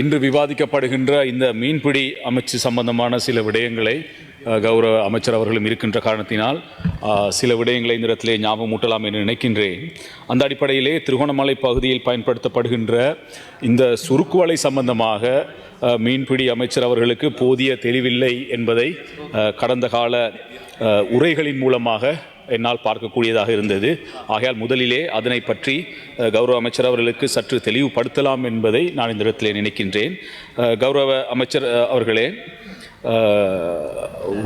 இன்று விவாதிக்கப்படுகின்ற இந்த மீன்பிடி அமைச்சு சம்பந்தமான சில விடயங்களை கௌரவ அமைச்சர் அவர்களும் இருக்கின்ற காரணத்தினால் சில விடயங்களை இந்த இடத்திலே ஞாபகமூட்டலாம் என்று நினைக்கின்றேன். அந்த அடிப்படையிலே திருகோணமலை பகுதியில் பயன்படுத்தப்படுகின்ற இந்த சுருக்குவலை சம்பந்தமாக மீன்பிடி அமைச்சர் அவர்களுக்கு போதிய தெளிவில்லை என்பதை கடந்த கால உரைகளின் மூலமாக என்னால் பார்க்கக்கூடியதாக இருந்தது. ஆகையால் முதலிலே அதனை பற்றி கௌரவ அமைச்சர் அவர்களுக்கு சற்று தெளிவுபடுத்தலாம் என்பதை நான் இந்த இடத்திலே நினைக்கின்றேன். கௌரவ அமைச்சர் அவர்களே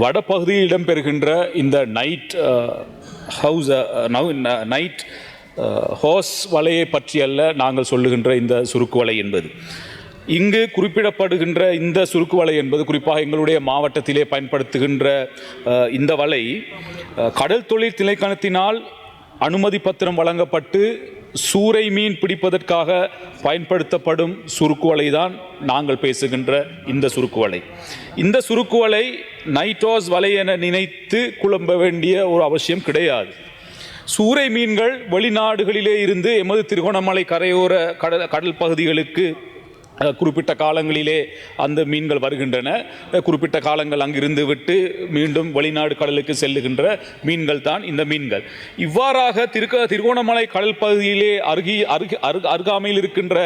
வடபகுதியில் இடம்பெறுகின்ற இந்த நைட் ஹவுஸ் நைட் ஹோஸ் வலையை பற்றியல்ல நாங்கள் சொல்லுகின்ற இந்த சுருக்கு வலை என்பது. இங்கு குறிப்பிடப்படுகின்ற இந்த சுருக்கு வலை என்பது குறிப்பாக எங்களுடைய மாவட்டத்திலே பயன்படுத்துகின்ற இந்த வலை கடல் தொழில் திணைக்களத்தினால் அனுமதி பத்திரம் வழங்கப்பட்டு சூறை மீன் பிடிப்பதற்காக பயன்படுத்தப்படும் சுருக்கு வலை தான் நாங்கள் பேசுகின்ற இந்த சுருக்கு வலை. இந்த சுருக்கு வலை நைட்டோஸ் வலை என நினைத்து குழம்ப வேண்டிய ஒரு அவசியம் கிடையாது. சூறை மீன்கள் வெளிநாடுகளிலே இருந்து எமது திருகோணமலை கரையோர கடல் கடல் பகுதிகளுக்கு குறிப்பிட்ட காலங்களிலே அந்த மீன்கள் வருகின்றன. குறிப்பிட்ட காலங்கள் அங்கிருந்து விட்டு மீண்டும் வெளிநாடு கடலுக்கு செல்லுகின்ற மீன்கள் தான் இந்த மீன்கள். இவ்வாறாக திருக்க திருகோணமலை கடல் பகுதியிலே அருகி அருகி அருக அருகாமையில் இருக்கின்ற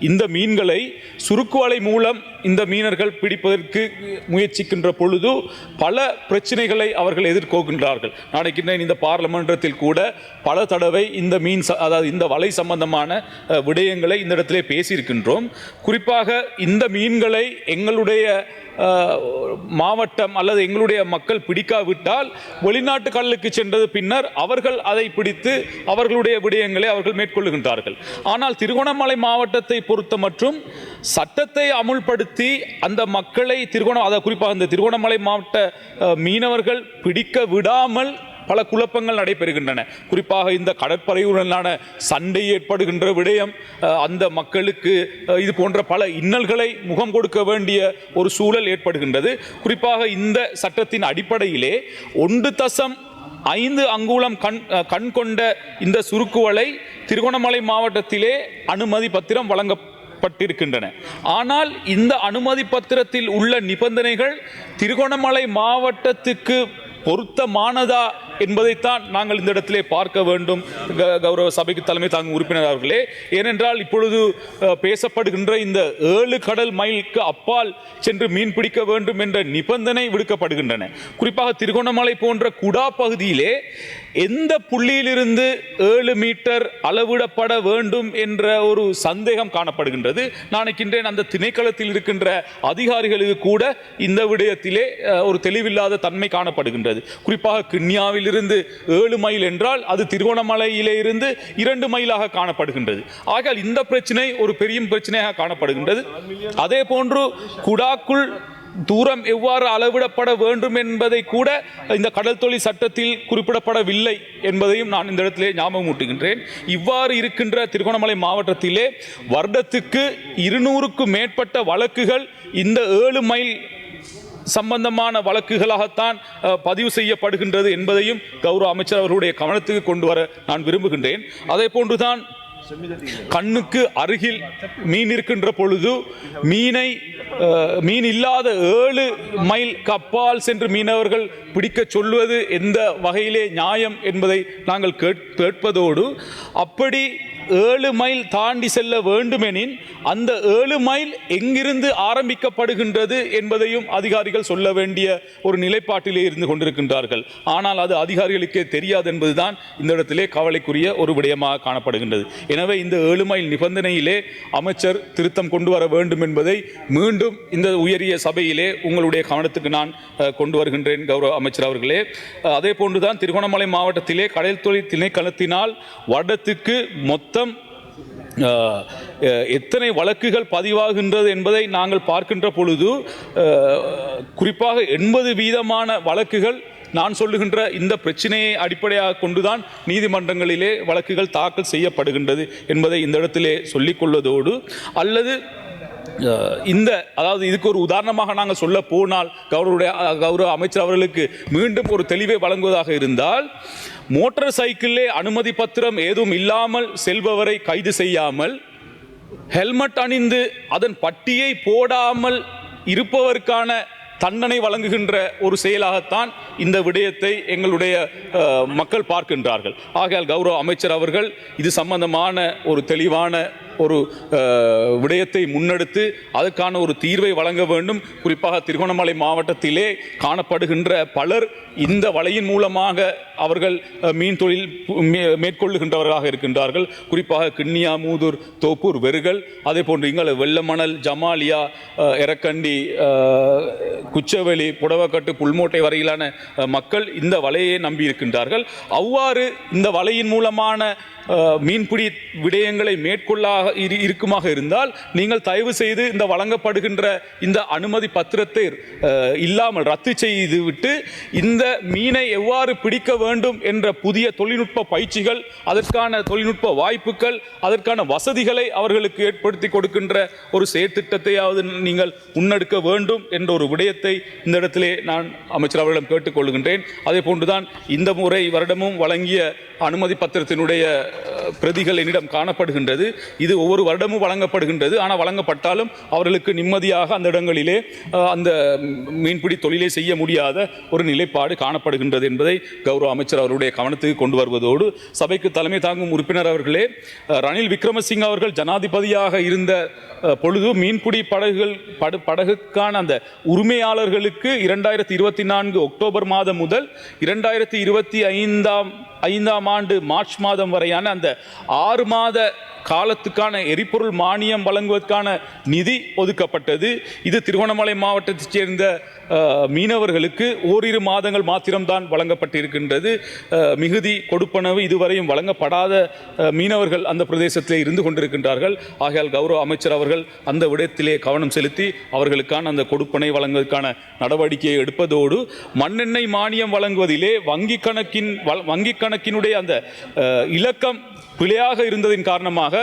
இந்த மீன்களை சுருக்குவலை மூலம் இந்த மீனர்கள் பிடிப்பதற்கு முயற்சிக்கின்ற பொழுது பல பிரச்சனைகளை அவர்கள் எதிர்கொள்கின்றார்கள் நாளைக்கு இந்த பார்லமெண்டத்தில் கூட பல தடவை இந்த மீன் ச- அதாவது இந்த வலை சம்பந்தமான விடயங்களை இந்த இடத்திலே பேசியிருக்கின்றோம். குறிப்பாக இந்த மீன்களை எங்களுடைய மாவட்டம் அல்லது எங்களுடைய மக்கள் பிடிக்காவிட்டால் வெளிநாட்டு கடலுக்கு சென்றது பின்னர் அவர்கள் அதை பிடித்து அவர்களுடைய விடயங்களை அவர்கள் மேற்கொள்ளுகின்றார்கள் ஆனால் திருகோணமலை மாவட்டத்தை பொறுத்த மற்றும் சட்டத்தை அமுல்படுத்தி அந்த மக்களை திருகோணம் அதை குறிப்பாக இந்த திருகோணமலை மாவட்ட மீனவர்கள் பிடிக்க விடாமல் பல குழப்பங்கள் நடைபெறுகின்றன. குறிப்பாக இந்த கடற்படையுடனான சண்டை ஏற்படுகின்ற விடயம் அந்த மக்களுக்கு இது போன்ற பல இன்னல்களை முகம் கொடுக்க வேண்டிய ஒரு சூழல் ஏற்படுகின்றது. குறிப்பாக இந்த சட்டத்தின் அடிப்படையிலே ஒன்று தசம் ஐந்து அங்குலம் கண் கண் கொண்ட இந்த சுருக்குவலை திருகோணமலை மாவட்டத்திலே அனுமதி பத்திரம் வழங்க பட்டிருக்கின்றன ஆனால் இந்த அனுமதி பத்திரத்தில் உள்ள நிபந்தனைகள் திருகோணமலை மாவட்டத்துக்கு பொருத்தமானதா என்பதைத்தான் நாங்கள் இந்த இடத்திலே பார்க்க வேண்டும். க- கௌரவ சபைக்கு தலைமை தாங்கும் உறுப்பினர் அவர்களே. ஏனென்றால் இப்பொழுது பேசப்படுகின்ற இந்த ஏழு கடல் மைலுக்கு அப்பால் சென்று மீன் பிடிக்க வேண்டும் என்ற நிபந்தனை விடுக்கப்படுகின்றன. குறிப்பாக திருகோணமலை போன்ற குடா பகுதியிலே எந்த புள்ளியிலிருந்து ஏழு மீட்டர் அளவிடப்பட வேண்டும் என்ற ஒரு சந்தேகம் காணப்படுகின்றது. நான் நினைக்கின்றேன் அந்த திணைக்களத்தில் இருக்கின்ற அதிகாரிகளுக்கு கூட இந்த விடயத்திலே ஒரு தெளிவில்லாத தன்மை காணப்படுகின்றது. குறிப்பாக கிண்ணியாவில் இருந்து ஏழு மைல் என்றால் அது திருகோணமலையிலே இருந்து இரண்டு மைலாக காணப்படுகின்றது. ஆகையால் இந்த பிரச்சனை ஒரு பெரிய பிரச்சனையாக காணப்படுகின்றது. அதே போன்று குடாக்குள் தூரம் எவ்வாறு அளவிடப்பட வேண்டும் என்பதை கூட இந்த கடல் தொழில் சட்டத்தில் குறிப்பிடப்படவில்லை என்பதையும் நான் இந்த இடத்திலே ஞாபகமூட்டுகின்றேன். இவ்வாறு இருக்கின்ற திருகோணமலை மாவட்டத்திலே வருடத்துக்கு இருநூறுக்கும் மேற்பட்ட வழக்குகள் இந்த ஏழு மைல் சம்பந்தமான வழக்குகளாகத்தான் பதிவு செய்யப்படுகின்றது என்பதையும் கௌரவ அமைச்சர் அவர்களுடைய கவனத்துக்கு கொண்டு வர நான் விரும்புகின்றேன். அதே போன்றுதான் கண்ணுக்கு அருகில் மீன் இருக்கின்ற பொழுது மீனை மீன் இல்லாத ஏழு மைல் கப்பால் சென்று மீனவர்கள் பிடிக்க சொல்வது எந்த வகையிலே நியாயம் என்பதை நாங்கள் கேட்- கேட்பதோடு அப்படி ஏழு மைல் தாண்டி செல்ல வேண்டுமெனின் அந்த ஏழு மைல் எங்கிருந்து ஆரம்பிக்கப்படுகின்றது என்பதையும் அதிகாரிகள் சொல்ல வேண்டிய ஒரு நிலைப்பாட்டிலே இருந்து கொண்டிருக்கின்றார்கள். ஆனால் அது அதிகாரிகளுக்கே தெரியாது என்பதுதான் இந்த இடத்திலே கவலைக்குரிய ஒரு விடயமாக காணப்படுகின்றது. எனவே இந்த ஏழு மைல் நிபந்தனையிலே அமைச்சர் திருத்தம் கொண்டு வர வேண்டும் என்பதை மீண்டும் இந்த உயரிய சபையிலே உங்களுடைய கவனத்துக்கு நான் கொண்டு வருகின்றேன் கௌரவ அமைச்சர் அவர்களே. அதே போன்றுதான் திருகோணமலை மாவட்டத்திலே கடல் தொழில் திணைக்களத்தினால் வருடத்துக்கு மொத்தம் எத்தனை வழக்குகள் பதிவாகின்றது என்பதை நாங்கள் பார்க்கின்ற பொழுது குறிப்பாக எண்பது வீதமான வழக்குகள் நான் சொல்லுகின்ற இந்த பிரச்சனையை அடிப்படையாக கொண்டுதான் நீதிமன்றங்களிலே வழக்குகள் தாக்கல் செய்யப்படுகின்றது என்பதை இந்த இடத்திலே சொல்லிக்கொள்வதோடு அல்லது இந்த அதாவது இதுக்கு ஒரு உதாரணமாக நாங்கள் சொல்ல போனால் கௌரவருடைய கௌரவ அமைச்சர் அவர்களுக்கு மீண்டும் ஒரு தெளிவை வழங்குவதாக இருந்தால் மோட்டார் சைக்கிளிலே அனுமதி பத்திரம் ஏதும் இல்லாமல் செல்பவரை கைது செய்யாமல் ஹெல்மெட் அணிந்து அதன் பட்டியை போடாமல் இருப்பவருக்கான தண்டனை வழங்குகின்ற ஒரு செயலாகத்தான் இந்த விடயத்தை எங்களுடைய மக்கள் பார்க்கின்றார்கள். ஆகையால் கௌரவ அமைச்சர் அவர்கள் இது சம்பந்தமான ஒரு தெளிவான ஒரு விடயத்தை முன்னெடுத்து அதற்கான ஒரு தீர்வை வழங்க வேண்டும். குறிப்பாக திருகோணமலை மாவட்டத்திலே காணப்படுகின்ற பலர் இந்த வலையின் மூலமாக அவர்கள் மீன் தொழில் மேற்கொள்ளுகின்றவர்களாக இருக்கின்றார்கள். குறிப்பாக கிண்ணியா மூதூர் தோப்பூர் வெறுகள் அதே போன்று இங்கே வெள்ளமணல் ஜமாலியா எரக்கண்டி குச்சவெளி புடவக்கட்டு புல்மோட்டை வரையிலான மக்கள் இந்த வலையை நம்பி இருக்கின்றார்கள். அவ்வாறு இந்த வலையின் மூலமான மீன்பிடி விடயங்களை மேற்கொள்ளாக இரு- இருக்குமாக இருந்தால் நீங்கள் தயவு செய்து இந்த வழங்கப்படுகின்ற இந்த அனுமதி பத்திரத்தை இல்லாமல் ரத்து செய்துவிட்டு இந்த மீனை எவ்வாறு பிடிக்க வேண்டும் என்ற புதிய தொழில்நுட்ப பயிற்சிகள் அதற்கான தொழில்நுட்ப வாய்ப்புகள் அதற்கான வசதிகளை அவர்களுக்கு ஏற்படுத்தி கொடுக்கின்ற ஒரு செயற்திட்டத்தையாவது நீங்கள் முன்னெடுக்க வேண்டும் என்ற ஒரு விடயத்தை இந்த இடத்திலே நான் அமைச்சர் அவர்களிடம் கேட்டுக்கொள்கின்றேன். அதே போன்றுதான் இந்த முறை வருடமும் வழங்கிய அனுமதி பத்திரத்தினுடைய பிரதிகள் என்னிடம் காணப்படுகின்றது. இது ஒவ்வொரு வருடமும் வழங்கப்படுகின்றது. ஆனால் வழங்கப்பட்டாலும் அவர்களுக்கு நிம்மதியாக அந்த இடங்களிலே அந்த மீன்பிடி தொழிலை செய்ய முடியாத ஒரு நிலைப்பாடு காணப்படுகின்றது என்பதை கௌரவ அமைச்சர் அவருடைய கவனத்துக்கு கொண்டு வருவதோடு சபைக்கு தலைமை தாங்கும் உறுப்பினர் அவர்களே ரணில் விக்ரமசிங்க அவர்கள் ஜனாதிபதியாக இருந்த பொழுது மீன்பிடி படகுகள் படு படகுக்கான அந்த உரிமையாளர்களுக்கு இரண்டாயிரத்தி இருபத்தி நான்கு அக்டோபர் மாதம் முதல் இரண்டாயிரத்தி இருபத்தி ஐந்தாம் ஐந்தாம் ஆண்டு மார்ச் மாதம் வரையான அந்த ஆறு மாத காலத்துக்கான எரிபொருள் மானியம் வழங்குவதற்கான நிதி ஒதுக்கப்பட்டது. இது திருவண்ணாமலை மாவட்டத்தைச் சேர்ந்த மீனவர்களுக்கு ஓரிரு மாதங்கள் மாத்திரம்தான் வழங்கப்பட்டிருக்கின்றது. மிகுதி கொடுப்பனவு இதுவரையும் வழங்கப்படாத மீனவர்கள் அந்த பிரதேசத்திலே இருந்து கொண்டிருக்கின்றார்கள். ஆகையால் கௌரவ அமைச்சர் அவர்கள் அந்த விடயத்திலே கவனம் செலுத்தி அவர்களுக்கான அந்த கொடுப்பனை வழங்குவதற்கான நடவடிக்கையை எடுப்பதோடு மண்ணெண்ணெய் மானியம் வழங்குவதிலே வங்கி கணக்கின் வ- வங்கி கணக்கினுடைய அந்த இலக்கம் பிழையாக இருந்ததின் காரணமாக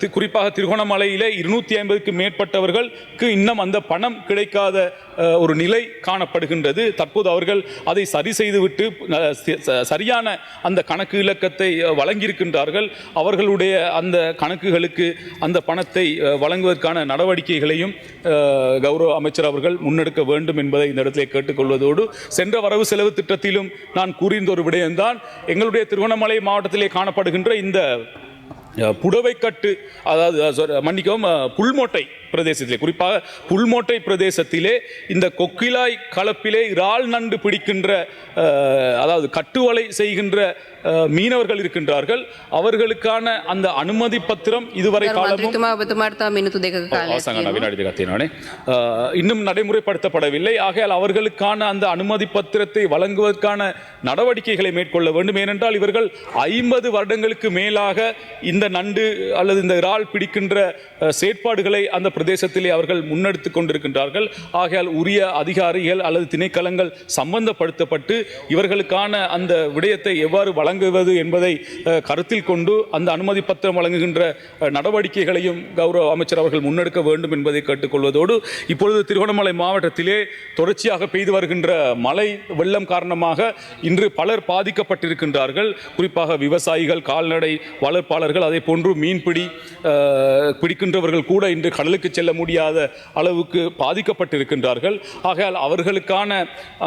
தி- குறிப்பாக திருகோணமலையிலே இருநூற்றி ஐம்பதுக்கு மேற்பட்டவர்களுக்கு இன்னும் அந்த பணம் கிடைக்காத ஒரு நிலை காணப்படுகின்றது. தற்போது அவர்கள் அதை சரி செய்துவிட்டு சரியான அந்த கணக்கு இலக்கத்தை வழங்கியிருக்கின்றார்கள். அவர்களுடைய அந்த கணக்குகளுக்கு அந்த பணத்தை வழங்குவதற்கான நடவடிக்கைகளையும் கௌரவ அமைச்சர் அவர்கள் முன்னெடுக்க வேண்டும் என்பதை இந்த இடத்திலே கேட்டுக்கொள்வதோடு சென்ற வரவு செலவு திட்டத்திலும் நான் கூறியிருந்த ஒரு விடயம்தான் எங்களுடைய திருவண்ணாமலை மாவட்டத்திலே காணப்படுகின்ற இந்த the புடவைக்கட்டு அதாவது மன்னிக்கவும் புல்மோட்டை பிரதேசத்திலே குறிப்பாக புல்மோட்டை பிரதேசத்திலே இந்த கொக்கிலாய் கலப்பிலே இறால் நண்டு பிடிக்கின்ற அதாவது கட்டுவலை செய்கின்ற மீனவர்கள் இருக்கின்றார்கள். அவர்களுக்கான அந்த அனுமதி பத்திரம் இதுவரை காலமும் இன்னும் நடைமுறைப்படுத்தப்படவில்லை. ஆகையால் அவர்களுக்கான அந்த அனுமதி பத்திரத்தை வழங்குவதற்கான நடவடிக்கைகளை மேற்கொள்ள வேண்டும். ஏனென்றால் இவர்கள் ஐம்பது வருடங்களுக்கு மேலாக இந்த நண்டு அல்லது இந்த இறால் பிடிக்கின்ற செயற்பாடுகளை அந்த பிரதேசத்திலே அவர்கள் முன்னெடுத்துக் கொண்டிருக்கின்றார்கள். ஆகையால் உரிய அதிகாரிகள் அல்லது திணைக்களங்கள் சம்பந்தப்படுத்தப்பட்டு இவர்களுக்கான அந்த விடயத்தை எவ்வாறு வழங்குவது என்பதை கருத்தில் கொண்டு அந்த அனுமதி பத்திரம் வழங்குகின்ற நடவடிக்கைகளையும் கௌரவ அமைச்சர் அவர்கள் முன்னெடுக்க வேண்டும் என்பதை கேட்டுக்கொள்வதோடு இப்பொழுது திருவண்ணாமலை மாவட்டத்திலே தொடர்ச்சியாக பெய்து வருகின்ற மழை வெள்ளம் காரணமாக இன்று பலர் பாதிக்கப்பட்டிருக்கின்றார்கள். குறிப்பாக விவசாயிகள் கால்நடை வளர்ப்பாளர்கள் அதே போன்று மீன்பிடி பிடிக்கின்றவர்கள் கூட இன்று கடலுக்கு செல்ல முடியாத அளவுக்கு பாதிக்கப்பட்டிருக்கின்றார்கள். ஆகையால் அவர்களுக்கான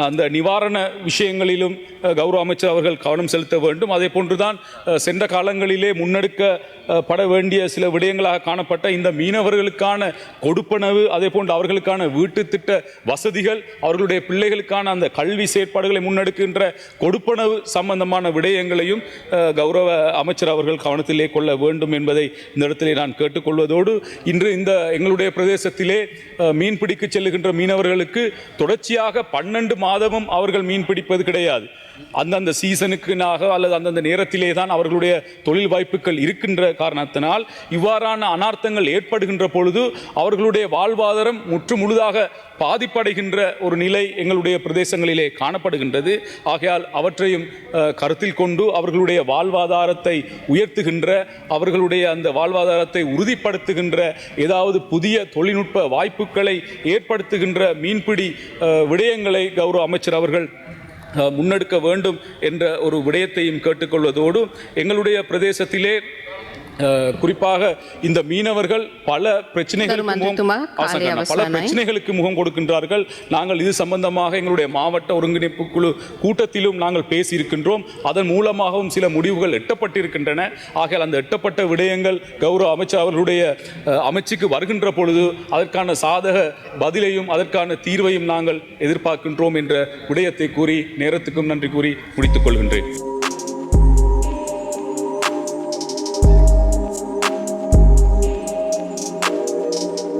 அந்த நிவாரண விஷயங்களிலும் கௌரவ அமைச்சர் அவர்கள் கவனம் செலுத்த வேண்டும். அதே போன்றுதான் சென்ற காலங்களிலே முன்னெடுக்கப்பட வேண்டிய சில விடயங்களாக காணப்பட்ட இந்த மீனவர்களுக்கான கொடுப்பனவு அதே போன்று அவர்களுக்கான வீட்டு திட்ட வசதிகள் அவர்களுடைய பிள்ளைகளுக்கான அந்த கல்வி செயற்பாடுகளை முன்னெடுக்கின்ற கொடுப்பனவு சம்பந்தமான விடயங்களையும் கௌரவ அமைச்சர் அவர்கள் கவனத்திலே கொள்ள வேண்டும் என்பதை இந்த இடத்திலே நான் கேட்டுக்கொள்வதோடு இன்று இந்த எங்களுடைய பிரதேசத்திலே மீன் பிடிக்க செல்லுகின்ற மீனவர்களுக்கு தொடர்ச்சியாக பன்னெண்டு மாதமும் அவர்கள் மீன் பிடிப்பது கிடையாது. அந்தந்த சீசனுக்குனாக அல்லது அந்தந்த நேரத்திலே தான் அவர்களுடைய தொழில் வாய்ப்புகள் இருக்கின்ற காரணத்தினால் இவ்வாறான அனார்த்தங்கள் ஏற்படுகின்ற பொழுது அவர்களுடைய வாழ்வாதாரம் முற்று முழுதாக பாதிப்படைகின்ற ஒரு நிலை எங்களுடைய பிரதேசங்களிலே காணப்படுகின்றது. ஆகையால் அவற்றையும் கருத்தில் கொண்டு அவர்களுடைய வாழ்வாதாரத்தை உயர்த்துகின்ற அவர்களுடைய அந்த வாழ்வாதாரத்தை உறுதிப்படுத்துகின்ற ஏதாவது புதிய தொழில்நுட்ப வாய்ப்புகளை ஏற்படுத்துகின்ற மீன்பிடி விடயங்களை கௌரவ அமைச்சர் அவர்கள் முன்னெடுக்க வேண்டும் என்ற ஒரு விடயத்தையும் கேட்டுக்கொள்வதோடு எங்களுடைய பிரதேசத்திலே குறிப்பாக இந்த மீனவர்கள் பல பிரச்சனைகளுக்கு முகம். பல. பிரச்சனைகளுக்கு முகம் கொடுக்கின்றார்கள் நாங்கள் இது சம்பந்தமாக எங்களுடைய மாவட்ட ஒருங்கிணைப்பு குழு கூட்டத்திலும் நாங்கள் பேசியிருக்கின்றோம் அதன் மூலமாகவும் சில முடிவுகள் எட்டப்பட்டிருக்கின்றன ஆகையால் அந்த எட்டப்பட்ட விடயங்கள் கௌரவ அமைச்சர் அவர்களுடைய அமைச்சுக்கு வருகின்ற பொழுது அதற்கான சாதக பதிலையும் அதற்கான தீர்வையும் நாங்கள் எதிர்பார்க்கின்றோம் என்ற விடயத்தை கூறி நேரத்துக்கும் நன்றி கூறி முடித்துக் கொள்கின்றேன்